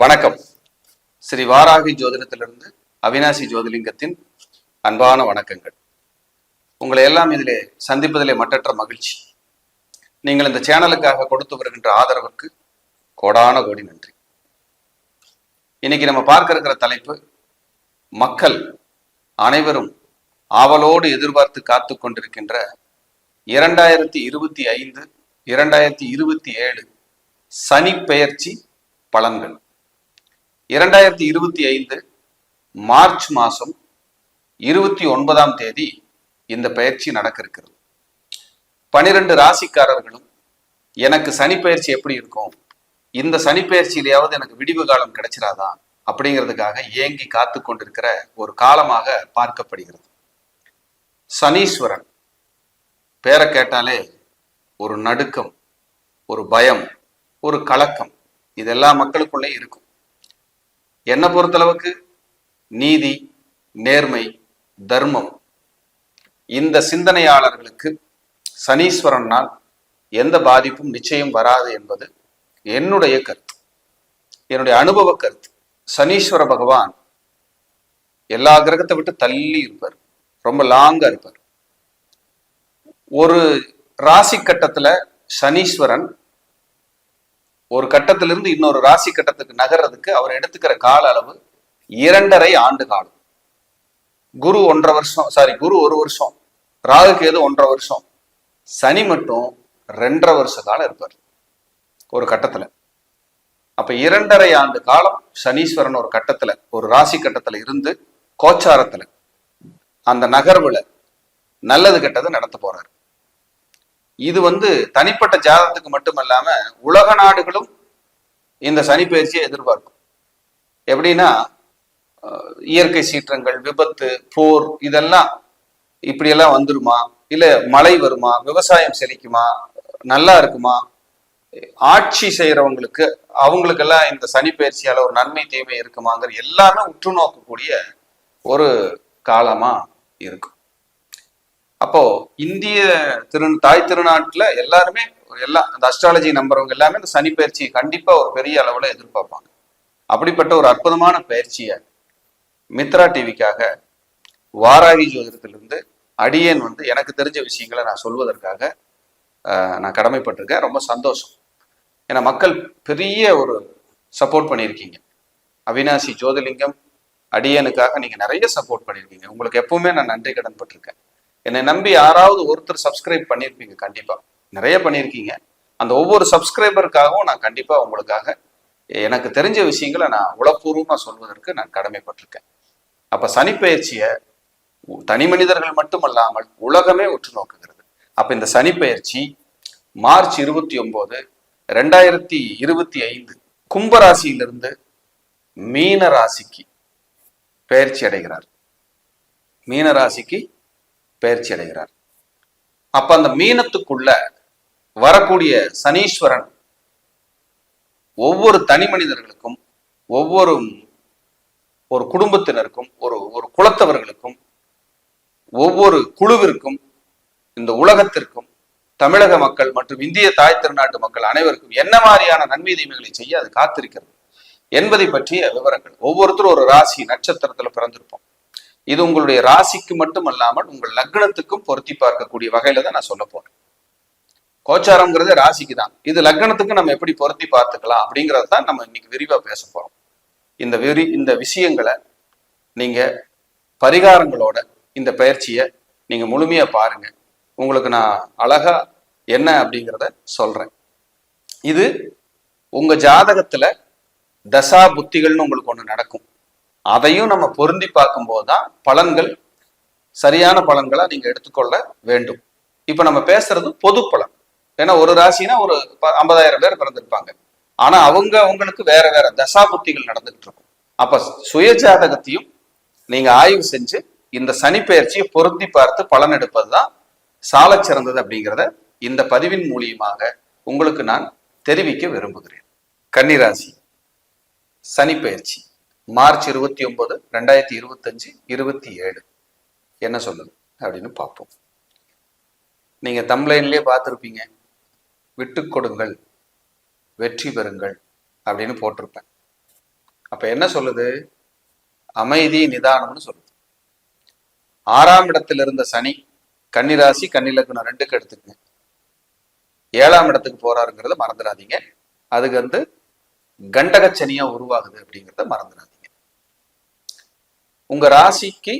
வணக்கம். ஸ்ரீ வாராகி ஜோதிடத்திலிருந்து அவினாசி ஜோதிலிங்கத்தின் அன்பான வணக்கங்கள். உங்களை எல்லாம் இதிலே சந்திப்பதிலே மட்டற்ற மகிழ்ச்சி. நீங்கள் இந்த சேனலுக்காக கொடுத்து வருகின்ற ஆதரவுக்கு கோடான கோடி நன்றி. இன்னைக்கு நம்ம பார்க்க இருக்கிற தலைப்பு மக்கள் அனைவரும் ஆவலோடு எதிர்பார்த்து காத்து கொண்டிருக்கின்ற இரண்டாயிரத்தி இருபத்தி ஐந்து இரண்டாயிரத்தி இருபத்தி ஏழு சனி பெயர்ச்சி பலன்கள். இரண்டாயிரத்தி இருபத்தி ஐந்து மார்ச் மாதம் இருபத்தி ஒன்பதாம் தேதி இந்த பயிற்சி நடக்க இருக்கிறது பனிரெண்டு ராசிக்காரர்களும் எனக்கு சனி பயிற்சி எப்படி இருக்கும்? இந்த சனி பயிற்சியிலேயாவது எனக்கு விடிவு காலம் கிடைச்சிராதா? அப்படிங்கிறதுக்காக ஏங்கி காத்து கொண்டிருக்கிற ஒரு காலமாக பார்க்கப்படுகிறது. சனீஸ்வரன். பேரை கேட்டாலே ஒரு நடுக்கம் ஒரு பயம் ஒரு கலக்கம் இது எல்லா மக்களுக்குள்ளே இருக்கும். என்னை பொறுத்தளவுக்கு? நீதி நேர்மை தர்மம். இந்த சிந்தனையாளர்களுக்கு சனீஸ்வரனால் எந்த பாதிப்பும் நிச்சயம் வராது என்பது என்னுடைய கருத்து. என்னுடைய அனுபவ கருத்து. சனீஸ்வர பகவான் எல்லா கிரகத்தை விட்டு தள்ளி இருப்பார். ரொம்ப லாங்கா இருப்பார். ஒரு ராசி கட்டத்துல சனீஸ்வரன் ஒரு கட்டத்திலிருந்து இன்னொரு ராசி கட்டத்துக்கு நகர்றதுக்கு அவர் எடுத்துக்கிற கால அளவு இரண்டரை ஆண்டு காலம். குரு ஒன்றரை வருஷம் சாரி குரு ஒரு வருஷம் ராகு கேது ஒன்றரை வருஷம் சனி மட்டும் ரெண்டரை வருஷ காலம் இருப்பார் ஒரு கட்டத்துல. அப்ப இரண்டரை ஆண்டு காலம் சனீஸ்வரன் ஒரு கட்டத்துல ஒரு ராசி கட்டத்துல இருந்து கோச்சாரத்துல அந்த நகர்வுல நல்லது கெட்டது நடத்த போறாரு. இது வந்து தனிப்பட்ட ஜாதகத்துக்கு மட்டுமல்லாம உலக நாடுகளும் இந்த சனி பயிற்சியை எதிர்பார்க்கும். எப்படின்னா இயற்கை சீற்றங்கள் விபத்து போர் இதெல்லாம் இப்படியெல்லாம் வந்துருமா? இல்ல மழை வருமா? விவசாயம் செழிக்குமா? நல்லா இருக்குமா? ஆட்சி செய்யறவங்களுக்கு அவங்களுக்கெல்லாம் இந்த சனி பயிற்சியால ஒரு நன்மை தீமை இருக்குமாங்கிற எல்லாமே உற்று நோக்கக்கூடிய ஒரு காலமா இருக்கும் அப்போ இந்திய திரு தாய் திருநாட்டுல எல்லாருமே எல்லா அந்த அஸ்ட்ராலஜி நம்புறவங்க எல்லாமே இந்த சனி பயிற்சியை கண்டிப்பா ஒரு பெரிய அளவுல எதிர்பார்ப்பாங்க. அப்படிப்பட்ட ஒரு அற்புதமான பயிற்சியை மித்ரா டிவிக்காக வாராகி ஜோதிடத்திலிருந்து அடியேன் வந்து எனக்கு தெரிஞ்ச விஷயங்களை நான் சொல்வதற்காக நான் கடமைப்பட்டிருக்கேன். ரொம்ப சந்தோஷம். ஏன்னா மக்கள் பெரிய ஒரு சப்போர்ட் பண்ணியிருக்கீங்க. அவினாசி ஜோதிலிங்கம் அடியனுக்காக நீங்க நிறைய சப்போர்ட் பண்ணியிருக்கீங்க. உங்களுக்கு எப்பவுமே நான் நன்றி கடன் பட்டிருக்கேன் என்னை நம்பி யாராவது ஒருத்தர் சப்ஸ்கிரைப் பண்ணியிருப்பீங்க கண்டிப்பாக நிறைய பண்ணியிருக்கீங்க அந்த ஒவ்வொரு சப்ஸ்கிரைபருக்காகவும் நான் கண்டிப்பாக உங்களுக்காக எனக்கு தெரிஞ்ச விஷயங்களை நான் உளப்பூர்வமாக சொல்வதற்கு நான் கடமைப்பட்டிருக்கேன். அப்போ சனிப்பெயர்ச்சியை தனி மனிதர்கள் மட்டுமல்லாமல் உலகமே உற்று நோக்குகிறது. அப்போ இந்த சனிப்பெயர்ச்சி மார்ச் இருபத்தி ஒன்பது ரெண்டாயிரத்தி இருபத்தி ஐந்து கும்பராசியிலிருந்து மீன ராசிக்கு பெயர்ச்சி அடைகிறார். மீன ராசிக்கு பெயர்ச்சி அடைகிறார். அப்ப அந்த மீனத்துக்குள்ள வரக்கூடிய சனீஸ்வரன் ஒவ்வொரு தனி மனிதர்களுக்கும் ஒவ்வொரு ஒரு குடும்பத்தினருக்கும் ஒரு ஒரு குலத்தவர்களுக்கும் ஒவ்வொரு குழுவிற்கும் இந்த உலகத்திற்கும் தமிழக மக்கள் மற்றும் இந்திய தாய் திருநாட்டு மக்கள் அனைவருக்கும் என்ன மாதிரியான நன்மை தீமைகளை செய்ய அது காத்திருக்கிறது என்பதை பற்றிய விவரங்கள். ஒவ்வொருத்தரும் ஒரு ராசி நட்சத்திரத்துல பிறந்திருப்போம். இது உங்களுடைய ராசிக்கு மட்டும் அல்லாமல் உங்கள் லக்னத்துக்கும் பொருத்தி பார்க்கக்கூடிய வகையில தான் நான் சொல்ல போறேன். கோச்சாரம்ங்கிறது ராசிக்கு தான் இது லக்னத்துக்கு நம்ம எப்படி பொருத்தி பார்த்துக்கலாம் அப்படிங்கறத தான் நம்ம இன்னைக்கு விரிவா பேச போறோம். இந்த விரி இந்த விஷயங்களை நீங்க பரிகாரங்களோட இந்த பயிற்சியை நீங்க முழுமையா பாருங்க. உங்களுக்கு நான் அழகா என்ன அப்படிங்கிறத சொல்றேன். இது உங்க ஜாதகத்துல தசா புத்திகள்னு உங்களுக்கு ஒன்று நடக்கும். அதையும் நம்ம பொருந்தி பார்க்கும்போது தான் பலன்கள் சரியான பலன்களை நீங்க எடுத்துக்கொள்ள வேண்டும். இப்ப நம்ம பேசுறது பொது பலன். ஏன்னா ஒரு ராசினா ஒரு ப- ஐம்பதாயிரம் பேர் பிறந்திருப்பாங்க. ஆனா அவங்க அவங்களுக்கு வேற வேற தசாபுத்திகள் நடந்துகிட்டு இருக்கும் அப்ப சுயஜாதகத்தையும் நீங்கள் நீங்க ஆய்வு செஞ்சு இந்த சனி பயிற்சியை பொருந்தி பார்த்து பலன் எடுப்பது தான் சாலச் சிறந்தது அப்படிங்கிறத இந்த பதிவின் மூலியமாக உங்களுக்கு நான் தெரிவிக்க விரும்புகிறேன். கன்னிராசி சனி பயிற்சி. மார்ச் இருபத்தி ஒன்பது ரெண்டாயிரத்தி இருபத்தஞ்சு இருபத்தி ஏழு. என்ன சொல்லுது அப்படின்னு பார்ப்போம். நீங்க தம்ப்லைன்லயே பார்த்துருப்பீங்க. விட்டு கொடுங்கள் வெற்றி பெறுங்கள் அப்படின்னு போட்டிருப்பேன். அப்ப என்ன சொல்லுது? அமைதி நிதானம்னு சொல்லுது. ஆறாம் இடத்துல இருந்த சனி கன்னிராசி கன்னிலக்கணம் ரெண்டுக்கு எடுத்துக்கங்க. ஏழாம் இடத்துக்கு போறாருங்கிறத மறந்துடாதீங்க. அதுக்கு வந்து கண்டகச்சனியா உருவாகுது அப்படிங்கிறத மறந்துடாதீங்க. உங்க ராசிக்கு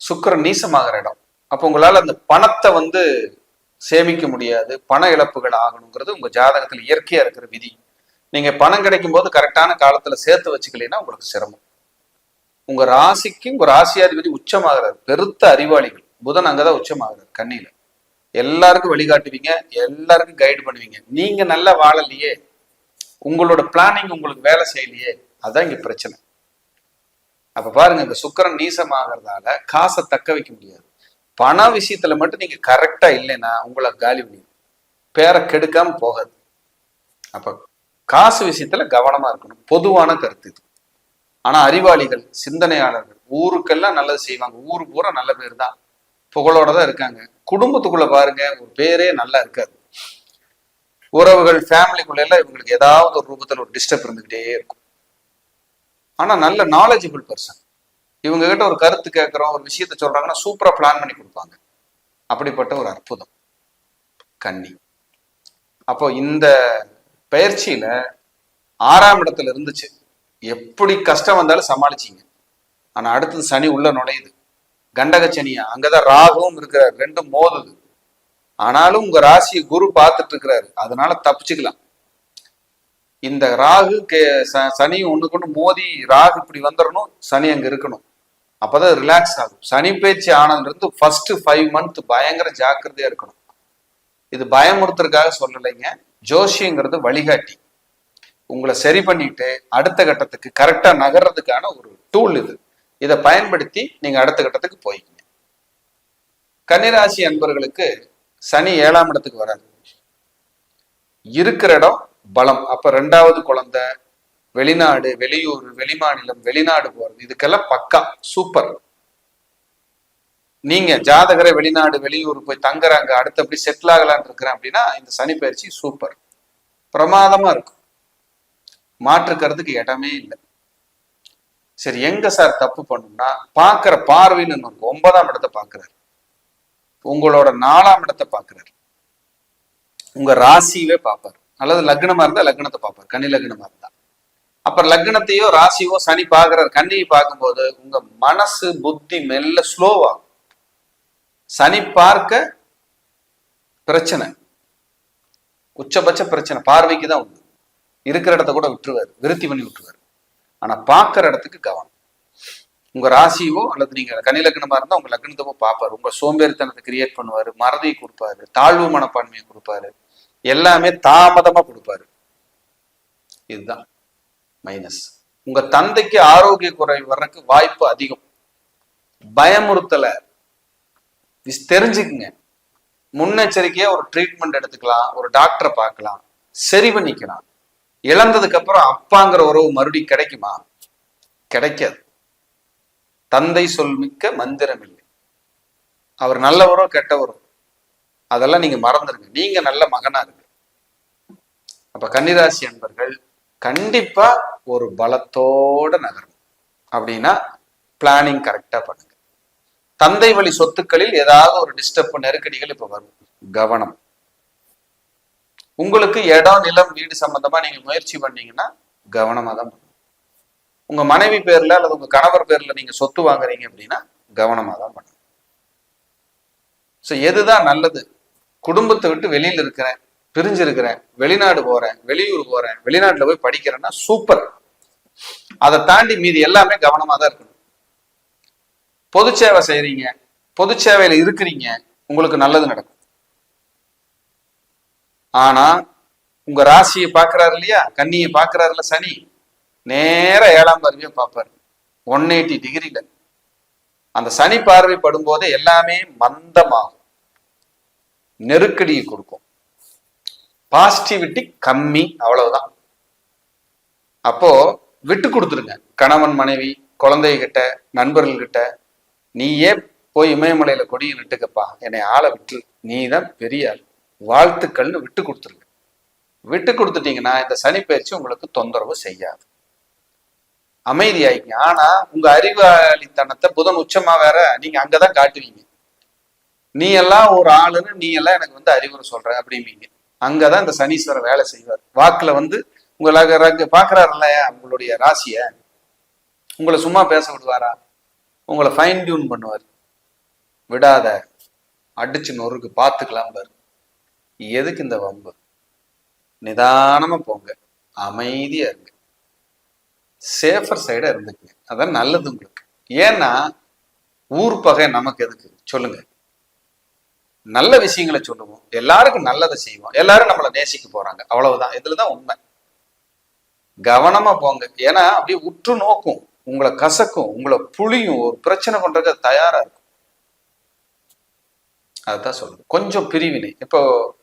சுக்கரன் நீசமாகிற இடம். அப்போ உங்களால் அந்த பணத்தை வந்து சேமிக்க முடியாது. பண இழப்புகள் ஆகணுங்கிறது உங்க ஜாதகத்தில் இயற்கையா இருக்கிற விதி. நீங்க பணம் கிடைக்கும் போது கரெக்டான காலத்துல சேர்த்து வச்சுக்கலைன்னா உங்களுக்கு சிரமம். உங்க ராசிக்கு உங்க ராசியாதிபதி உச்சமாகிறார். பெருத்த அறிவாளிகள். புதன் அங்கதான் உச்சமாகிறார் கண்ணியில எல்லாருக்கும் வழிகாட்டுவீங்க எல்லாருக்கும் கைடு பண்ணுவீங்க. நீங்க நல்லா வாழலையே உங்களோட பிளானிங் உங்களுக்கு வேலை செய்யலையே அதான் இங்க பிரச்சனை. அப்ப பாருங்க இந்த சுக்கிரன் நீசமாகறதால காசை தக்க வைக்க முடியாது. பண விஷயத்துல மட்டும் நீங்க கரெக்டா இல்லைன்னா உங்களை காலி முடியும் பேரை கெடுக்காம போகாது. அப்ப காசு விஷயத்துல கவனமா இருக்கணும். பொதுவான கருத்து இது. ஆனா அறிவாளிகள் சிந்தனையாளர்கள் ஊருக்கெல்லாம் நல்லது செய்வாங்க. ஊரு பூரா நல்ல பேர் தான். புகழோட தான் இருக்காங்க. குடும்பத்துக்குள்ள பாருங்க ஒரு பேரே நல்லா இருக்காது. உறவுகள் ஃபேமிலிக்குள்ள எல்லாம் இவங்களுக்கு ஏதாவது ஒரு ரூபத்தில் ஒரு டிஸ்டர்ப் இருந்துகிட்டே இருக்கும். ஆனா நல்ல நாலேஜபிள் பர்சன் இவங்க கிட்ட ஒரு கருத்து கேட்கிறோம் ஒரு விஷயத்த சொல்றாங்கன்னா சூப்பரா பிளான் பண்ணி கொடுப்பாங்க. அப்படிப்பட்ட ஒரு அற்புதம். கன்னி அப்போ இந்த பயிற்சியில ஆறாம் இடத்துல இருந்துச்சு. எப்படி கஷ்டம் வந்தாலும் சமாளிச்சிங்க. ஆனா அடுத்தது சனி உள்ள நுழையுது. கண்டக சனியா? அங்கதான் ராகுவும் இருக்கிறார். ரெண்டும் மோதுது. ஆனாலும் உங்க ராசியை குரு பார்த்துட்டு இருக்கிறாரு. அதனால தப்பிச்சுக்கலாம். இந்த ராகு கே ச- சனி ஒண்ணுக்கு ஒன்று மோதி ராகு இப்படி வந்துடணும் சனி அங்க இருக்கணும். அப்பதான் ரிலாக்ஸ் ஆகும். சனி பேச்சு ஆனதுல ஃபர்ஸ்ட் ஃபைவ் மந்த் பயங்கர ஜாக்கிரதையா இருக்கணும். இது பயமுறுத்துறதுக்காக சொல்லலைங்க. ஜோஷிங்கிறது வழிகாட்டி. உங்களை சரி பண்ணிட்டு அடுத்த கட்டத்துக்கு கரெக்டா நகர்றதுக்கான ஒரு டூல் இது. இதை பயன்படுத்தி நீங்க அடுத்த கட்டத்துக்கு போய்க்கங்க. கன்னிராசி அன்பர்களுக்கு சனி ஏழாம் இடத்துக்கு வராது இருக்கிற இடம் பலம். அப்ப ரெண்டாவது குழந்தை வெளிநாடு வெளியூர் வெளிமாநிலம் வெளிநாடு போறது இதுக்கெல்லாம் பக்கா சூப்பர் நீங்க ஜாதகரை வெளிநாடு வெளியூர் போய் தங்குறாங்க அடுத்தபடி செட்டில் ஆகலான்னு இருக்கிறேன் அப்படின்னா இந்த சனி பயிற்சி சூப்பர் பிரமாதமா இருக்கும். மாற்றுக்கிறதுக்கு இடமே இல்லை. சரி எங்க சார் தப்பு பண்ணும்னா பாக்குற பார்வைன்னு இருக்கும் ஒன்பதாம் இடத்தை பாக்குறாரு உங்களோட நாலாம் இடத்தை பாக்குறாரு உங்க ராசியவே பார்ப்பாரு. அல்லது லக்னமா இருந்தா லக்னத்தை பார்ப்பார். கன்னி லக்னமா இருந்தா. அப்புறம் லக்னத்தையோ ராசியோ சனி பார்க்கிறார். கன்னியை பார்க்கும்போது உங்க மனசு புத்தி மெல்ல ஸ்லோவாகும் சனி பார்க்க பிரச்சனை. உச்சபட்ச பிரச்சனை. பார்வைக்கு தான் உண்டு. இருக்கிற இடத்த கூட விட்டுருவாரு. விருத்தி பண்ணி விட்டுருவாரு. ஆனா பார்க்குற இடத்துக்கு கவனம். உங்க ராசியோ அல்லது நீங்க கனி லக்னமா இருந்தா உங்க லக்னத்தவோ பார்ப்பாரு. உங்க சோம்பேறித்தனத்தை கிரியேட் பண்ணுவாரு. மறதியை கொடுப்பாரு. தாழ்வு மனப்பான்மையை கொடுப்பாரு. எல்லாமே தாமதமா கொடுப்பாரு. இதுதான் மைனஸ் உங்க தந்தைக்கு ஆரோக்கிய குறை வர்றதுக்கு வாய்ப்பு அதிகம். பயமுறுத்தலை. தெரிஞ்சுக்குங்க. முன்னெச்சரிக்கையா ஒரு ட்ரீட்மெண்ட் எடுத்துக்கலாம். ஒரு டாக்டரை பார்க்கலாம். சரி பண்ணிக்கலாம். இழந்ததுக்கு அப்புறம் அப்பாங்கிற உறவு மறுபடியும் கிடைக்குமா? கிடைக்காது. தந்தை சொல் மிக்க மந்திரம் இல்லை அவர் நல்லவரோ கெட்டவரோ. அதெல்லாம் நீங்க மறந்துருங்க. நீங்க நல்ல மகனா இருக்கு அப்ப கன்னிராசி அன்பர்கள் கண்டிப்பா ஒரு பலத்தோட நகரும் அப்படின்னா பிளானிங் கரெக்டா பண்ணுங்க. தந்தை வழி சொத்துக்களில் ஏதாவது ஒரு டிஸ்டர்ப் நெருக்கடிகள் இப்ப வரும். கவனம். உங்களுக்கு இடம் நிலம் வீடு சம்பந்தமா நீங்க முயற்சி பண்ணீங்கன்னா கவனமா தான் பண்ணுங்க உங்க மனைவி பேர்ல அல்லது உங்க கணவர் பேர்ல நீங்க சொத்து வாங்குறீங்க அப்படின்னா கவனமா தான் பண்ணுங்க ஸோ எதுதான் நல்லது? குடும்பத்தை விட்டு வெளியில இருக்கிறேன் பிரிஞ்சிருக்கிறேன் வெளிநாடு போறேன் வெளியூர் போறேன் வெளிநாட்டுல போய் படிக்கிறேன்னா சூப்பர் அதை தாண்டி மீதி எல்லாமே கவனமா தான் இருக்கணும். பொது சேவை செய்யறீங்க பொது சேவையில இருக்கிறீங்க உங்களுக்கு நல்லது நடக்கும். ஆனா உங்க ராசியை பாக்குறாரு இல்லையா? கண்ணியை பாக்குறாருல சனி. நேர ஏழாம் பார்வையை பார்ப்பாரு. ஒன் எயிட்டி டிகிரியில அந்த சனி பார்வை படும்போதே எல்லாமே மந்தமாகும். நெருக்கடியை கொடுக்கும். பாசிட்டிவிட்டி கம்மி அவ்வளவுதான். அப்போ விட்டு கொடுத்துருங்க. கணவன் மனைவி குழந்தைகிட்ட நண்பர்கள்கிட்ட நீயே போய் இமயமலையில கொடியை நட்டுக்கப்பா? என்னை ஆளை விட்டு நீ தான் பெரிய ஆள். வாழ்த்துக்கள்னு விட்டு கொடுத்துருங்க. விட்டு கொடுத்துட்டீங்கன்னா இந்த சனி பயிற்சி உங்களுக்கு தொந்தரவு செய்யாது. அமைதியாயிங்க ஆனா உங்க அறிவாளித்தனத்தை புதன் உச்சமா வேற நீங்க அங்கதான் காட்டுவீங்க. நீ எல்லாம் ஒரு ஆளுன்னு நீ எல்லாம் எனக்கு வந்து அறிவுரை சொல்ற அப்படிம்பீங்க. அங்கதான் இந்த சனீஸ்வரர் வேலை செய்வார். வாக்குல வந்து உங்களை பாக்குறாரு இல்லையா உங்களுடைய ராசிய? உங்களை சும்மா பேச விடுவாரா? உங்களை ஃபைன் டியூன் பண்ணுவார். விடாத. அடிச்சு நொறுக்கு பார்த்துக்கலாம் பாரு. எதுக்கு இந்த வம்பு? நிதானமா போங்க. அமைதியா இருங்க. சேஃபர் சைடா இருந்துக்குங்க. அதான் நல்லது உங்களுக்கு. ஏன்னா ஊர் பகை நமக்கு எதுக்கு? சொல்லுங்க. நல்ல விஷயங்களை சொல்லுவோம். எல்லாருக்கும் நல்லதை செய்வோம். எல்லாரும் நம்மளை நேசிக்க போறாங்க. அவ்வளவுதான். இதுலதான் உண்மை. கவனமா போங்க. ஏன்னா அப்படியே உற்று நோக்கும். உங்களை கசக்கும். உங்களை புளியும். ஒரு பிரச்சனை பண்றதுக்கு தயாரா இருக்கும். அதுதான் சொல்லுது கொஞ்சம் பிரிவினை. இப்போ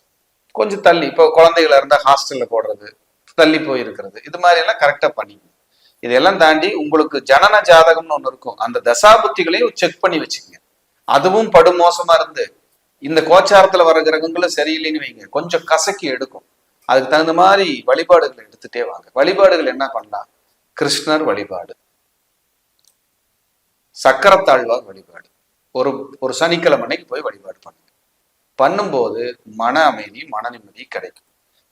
கொஞ்சம் தள்ளி. இப்போ குழந்தைகளா இருந்தா ஹாஸ்டல்ல போடுறது தள்ளி போய் இருக்கிறது. இது மாதிரி எல்லாம் கரெக்டா பண்ணிக்கணும். இதெல்லாம் தாண்டி உங்களுக்கு ஜனன ஜாதகம்னு ஒன்று இருக்கும். அந்த தசாபுத்திகளையும் செக் பண்ணி வச்சுக்கோங்க. அதுவும் படுமோசமா இருந்து இந்த கோச்சாரத்துல வர கிரகங்களும் சரியில்லைன்னு வைங்க. கொஞ்சம் கசக்கி எடுக்கும். அதுக்கு தகுந்த மாதிரி வழிபாடுகளை எடுத்துட்டே வாங்க. வழிபாடுகள் என்ன பண்ணலாம்? கிருஷ்ணர் வழிபாடு. சக்கரத்தாழ்வார் வழிபாடு. ஒரு ஒரு சனிக்கிழமை அன்னைக்கு போய் வழிபாடு பண்ணுங்க. பண்ணும்போது மன அமைதி மன நிம்மதி கிடைக்கும்.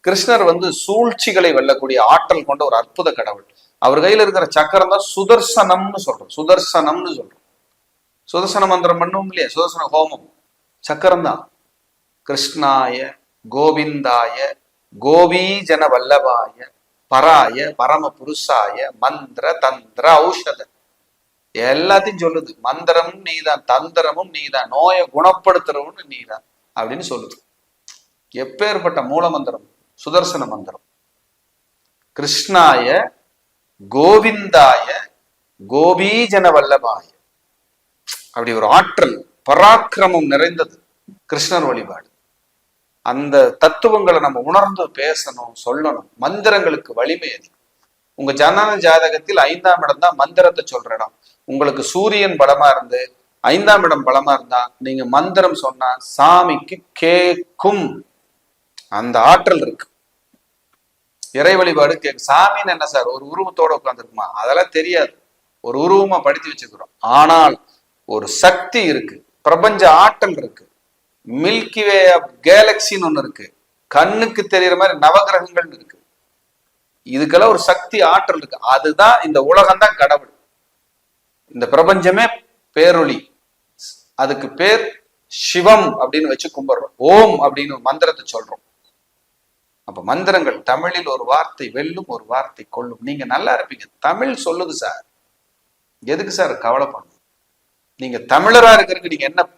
கிருஷ்ணர் வந்து சூழ்ச்சிகளை வெல்லக்கூடிய ஆற்றல் கொண்ட ஒரு அற்புத கடவுள். அவர் கையில இருக்கிற சக்கரம் தான் சுதர்சனம்னு சொல்றோம். சுதர்சனம்னு சொல்றோம். சுதர்சன மந்திரம் பண்ணுவோம் இல்லையா? சுதர்சன ஹோமம். சக்கரம் தான் கிருஷ்ணாய கோவிந்தாய கோபீஜன வல்லபாய பராய பரம புருஷாய மந்திர தந்திர ஔஷத. எல்லாத்தையும் சொல்லுது. மந்திரமும் நீதான் தந்திரமும் நீதான் நோயை குணப்படுத்துறவன்னு நீதான் அப்படின்னு சொல்லுது. எப்பேற்பட்ட மூல மந்திரம்? சுதர்சன மந்திரம். கிருஷ்ணாய கோவிந்தாய கோபீஜன வல்லபாய அப்படி ஒரு ஆற்றல். பராக்கிரமம் நிறைந்தது. கிருஷ்ணர் வழிபாடு. அந்த தத்துவங்களை நம்ம உணர்ந்து பேசணும் சொல்லணும். மந்திரங்களுக்கு வலிமை அதிகம் உங்க ஜனன ஜாதகத்தில் ஐந்தாம் இடம் தான் மந்திரத்தை சொல்ற இடம் உங்களுக்கு சூரியன் பலமா இருந்து ஐந்தாம் இடம் பலமா இருந்தா நீங்க மந்திரம் சொன்னா சாமிக்கு கேக்கும். அந்த ஆற்றல் இருக்கு. இறை வழிபாடு கேக்கு சாமின்னு என்ன சார்? ஒரு உருவத்தோட உட்காந்துருக்குமா அதெல்லாம் தெரியாது. ஒரு உருவமா படித்து வச்சுக்கிறோம். ஆனால் ஒரு சக்தி இருக்கு. பிரபஞ்ச ஆற்றல் இருக்கு. மில்கி வே கேலக்சின்னு ஒன்று இருக்கு. கண்ணுக்கு தெரியற மாதிரி நவகிரகங்கள்னு இருக்கு. இதுக்கெல்லாம் ஒரு சக்தி ஆற்றல் இருக்கு. அதுதான் இந்த உலகம் தான் கடவுள். இந்த பிரபஞ்சமே பேரொளி. அதுக்கு பேர் சிவம் அப்படின்னு வச்சு கும்பிடுறோம். ஓம் அப்படின்னு மந்திரத்தை சொல்றோம். அப்ப மந்திரங்கள் தமிழில் ஒரு வார்த்தை வெல்லும் ஒரு வார்த்தை கொள்ளும். நீங்க நல்லா இருப்பீங்க. தமிழ் சொல்லுது சார். எதுக்கு சார் கவலைப்படணும் நீங்க தமிழரா இருக்கிறதுக்கு நீங்க என்ன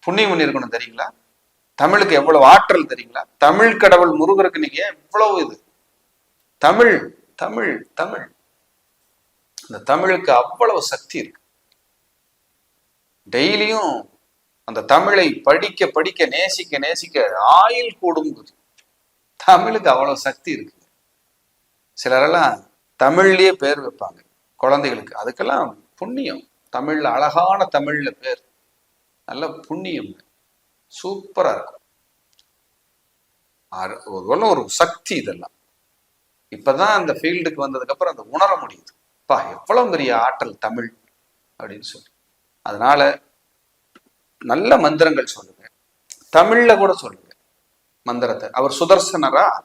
புண்ணியம் பண்ணிருக்கணும் தெரியுங்களா? தமிழுக்கு எவ்வளவு ஆற்றல் தெரியுங்களா? தமிழ் கடவுள் முருகருக்கு நீங்க எவ்வளவு இது? தமிழ் தமிழ் தமிழ். இந்த தமிழுக்கு அவ்வளவு சக்தி இருக்கு. டெய்லியும் அந்த தமிழை படிக்க படிக்க நேசிக்க நேசிக்க ஆயுள் கூடும் தமிழுக்கு அவ்வளவு சக்தி இருக்கு. சிலரெல்லாம் தமிழ்லயே பேர் வைப்பாங்க குழந்தைகளுக்கு. அதுக்கெல்லாம் புண்ணியம். தமிழ்ல அழகான தமிழ்ல பேர். நல்ல புண்ணியம். சூப்பரா இருக்கும். ஒரு ஒரு சக்தி இதெல்லாம். இப்பதான் அந்த ஃபீல்டுக்கு வந்ததுக்கப்புறம் அந்த உணர முடியுது. பா எவ்வளவு பெரிய ஆற்றல் தமிழ் அப்படின்னு சொல்லி. அதனால நல்ல மந்திரங்கள் சொல்லுங்க. தமிழ்ல கூட சொல்லுங்க. மந்திரத்தை. அவர் சுதர்சனரா?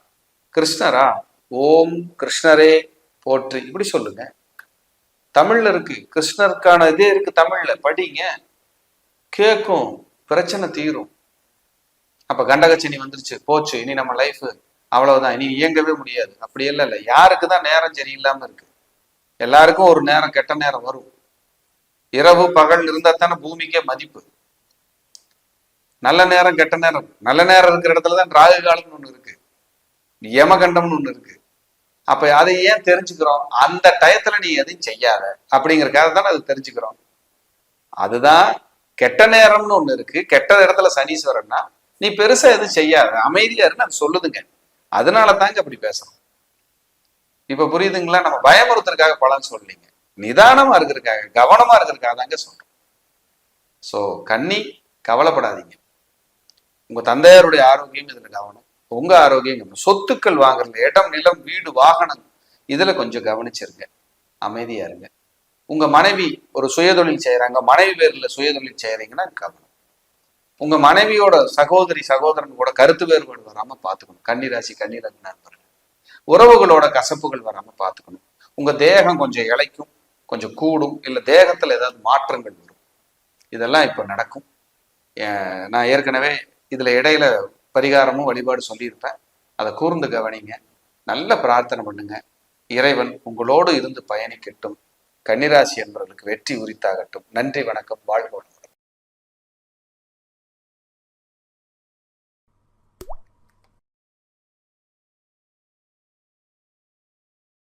கிருஷ்ணரா? ஓம் கிருஷ்ணரே போற்று. இப்படி சொல்லுங்க. தமிழ்ல இருக்கு. கிருஷ்ணருக்கான இதே இருக்கு தமிழ்ல. படிங்க. கேட்கும் பிரச்சனை தீரும். அப்ப கண்டகச்சினி வந்துருச்சு. போச்சு. இனி நம்ம லைஃப் அவ்வளவுதான். இனி இயங்கவே முடியாது. அப்படி இல்லை இல்லை. யாருக்கு தான் நேரம் சரியில்லாம இருக்கு? எல்லாருக்கும் ஒரு நேரம் கெட்ட நேரம் வரும். இரவு பகல் இருந்தா தானே பூமிக்கே மதிப்பு. நல்ல நேரம் கெட்ட நேரம். நல்ல நேரம் இருக்கிற இடத்துல தான் ராகு காலம்னு ஒண்ணு இருக்கு. யமகண்டம்னு ஒண்ணு இருக்கு. அப்ப அதை ஏன் தெரிஞ்சுக்கிறோம்? அந்த டயத்துல நீ எதையும் செய்யாத. அப்படிங்கறக்காக தானே அது தெரிஞ்சுக்கிறோம். அதுதான் கெட்ட நேரம்னு ஒண்ணு இருக்கு. கெட்ட இடத்துல சனீஸ்வரன்னா நீ பெருசா எதுவும் செய்யாத. அமைதியா இருந்து அது சொல்லுதுங்க. அதனால தாங்க அப்படி பேசுறோம். இப்ப புரியுதுங்களா? நம்ம பயமுறுத்துறதுக்காக பலன் சொல்லீங்க நிதானமா இருக்கிறதுக்காக கவனமா இருக்கிறதுக்காக தாங்க சொல்றோம். சோ கண்ணி கவலைப்படாதீங்க. உங்க தந்தையாருடைய ஆரோக்கியம் இதுல கவனம். உங்க ஆரோக்கியம் சொத்துக்கள் வாங்குறதுல இடம் நிலம் வீடு வாகனம் இதுல கொஞ்சம் கவனிச்சிருங்க. அமைதியா இருங்க. உங்க மனைவி ஒரு சுயதொழில் செய்யறாங்க மனைவி பேர்ல சுயதொழில் செய்யறீங்கன்னா கவனம். உங்க மனைவியோட சகோதரி சகோதரன் கூட கருத்து வேறுபாடு வராம பாத்துக்கணும். கன்னிராசி கன்னிரத்ன நண்பர்கள். உறவுகளோட கசப்புகள் வராம பாத்துக்கணும். உங்க தேகம் கொஞ்சம் இழைக்கும் கொஞ்சம் கூடும் இல்ல தேகத்துல ஏதாவது மாற்றங்கள் வரும். இதெல்லாம் இப்ப நடக்கும். நான் ஏற்கனவே இதுல இடையில பரிகாரமும் வழிபாடு சொல்லியிருப்பேன். அதை கூர்ந்து கவனிங்க. நல்ல பிரார்த்தனை பண்ணுங்க. இறைவன் உங்களோடு இருந்து பயணிக்கட்டும். கன்னிராசி என்பவர்களுக்கு வெற்றி உரித்தாகட்டும். நன்றி வணக்கம். வாழ்வோம்